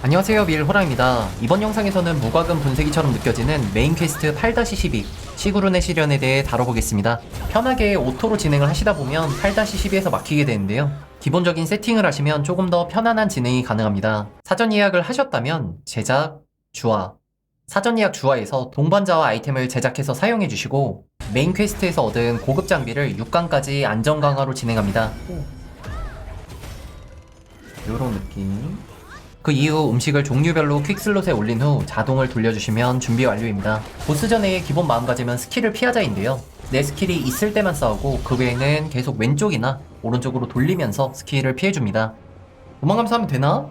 안녕하세요 밀호랑입니다. 이번 영상에서는 무과금 분쇄기처럼 느껴지는 메인 퀘스트 8-12 시구룬의 시련에 대해 다뤄보겠습니다. 편하게 오토로 진행을 하시다 보면 8-12에서 막히게 되는데요. 기본적인 세팅을 하시면 조금 더 편안한 진행이 가능합니다. 사전 예약을 하셨다면 제작, 주화, 사전 예약 주화에서 동반자와 아이템을 제작해서 사용해 주시고 메인 퀘스트에서 얻은 고급 장비를 6강까지 안전 강화로 진행합니다. 요런 느낌. 그 이후 음식을 종류별로 퀵슬롯에 올린 후 자동을 돌려주시면 준비 완료입니다. 보스전의 기본 마음가짐은 스킬을 피하자인데요. 내 스킬이 있을 때만 싸우고 그 외에는 계속 왼쪽이나 오른쪽으로 돌리면서 스킬을 피해줍니다. 도망가면서 하면 되나?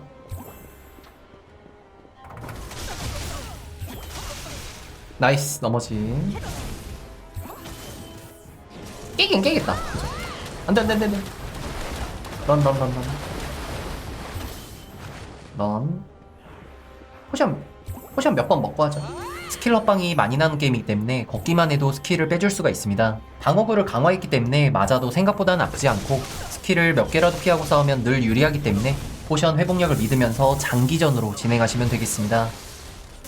나이스 넘어지 깨긴 깨겠다 안돼 안돼 안돼 런런런런 넌 포션 포션 몇 번 먹고 하죠 스킬 헛방이 많이 나는 게임이기 때문에 걷기만 해도 스킬을 빼줄 수가 있습니다. 방어구를 강화했기 때문에 맞아도 생각보다는 아프지 않고 스킬을 몇 개라도 피하고 싸우면 늘 유리하기 때문에 포션 회복력을 믿으면서 장기전으로 진행하시면 되겠습니다.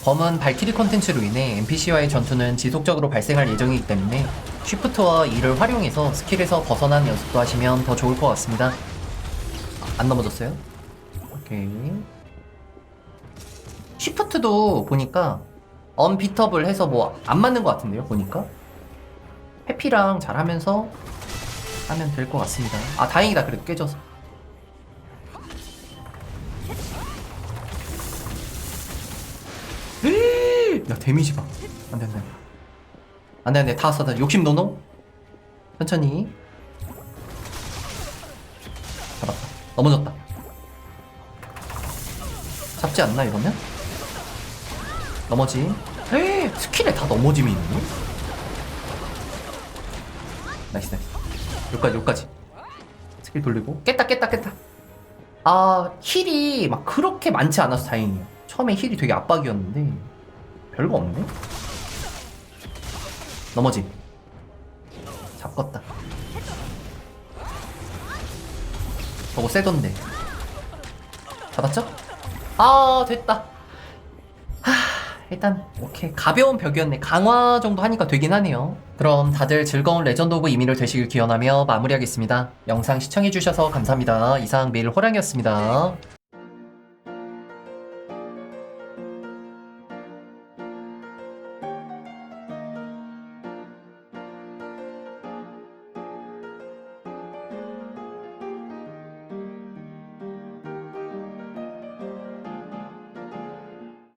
범은 발키리 콘텐츠로 인해 NPC와의 전투는 지속적으로 발생할 예정이기 때문에 쉬프트와 E를 활용해서 스킬에서 벗어난 연습도 하시면 더 좋을 것 같습니다. 아, 안 넘어졌어요? 오케이 쉬프트도 보니까 언비터블 해서 뭐 안 맞는 것 같은데요 보니까? 해피랑 잘 하면서 하면 될 것 같습니다. 아 다행이다. 그래도 깨져서. 야 데미지 봐. 안돼 안돼. 안돼 안돼. 다 왔어 다 욕심 노노? 천천히. 잡았다. 넘어졌다. 잡지 않나 이러면? 넘어지 에이 스킬에 다 넘어짐이 있네. 나이스 나이스. 여기까지 여기까지. 스킬 돌리고. 깼다 깼다 깼다. 아 힐이 막 그렇게 많지 않아서 다행이에요. 처음에 힐이 되게 압박이었는데 별거 없네. 넘어지 잡겄다. 저거 세던데. 잡았죠? 아 됐다. 하 일단 오케이. 가벼운 벽이었네. 강화 정도 하니까 되긴 하네요. 그럼 다들 즐거운 레전드 오브 이민을 되시길 기원하며 마무리하겠습니다. 영상 시청해주셔서 감사합니다. 이상 메일 호랑이었습니다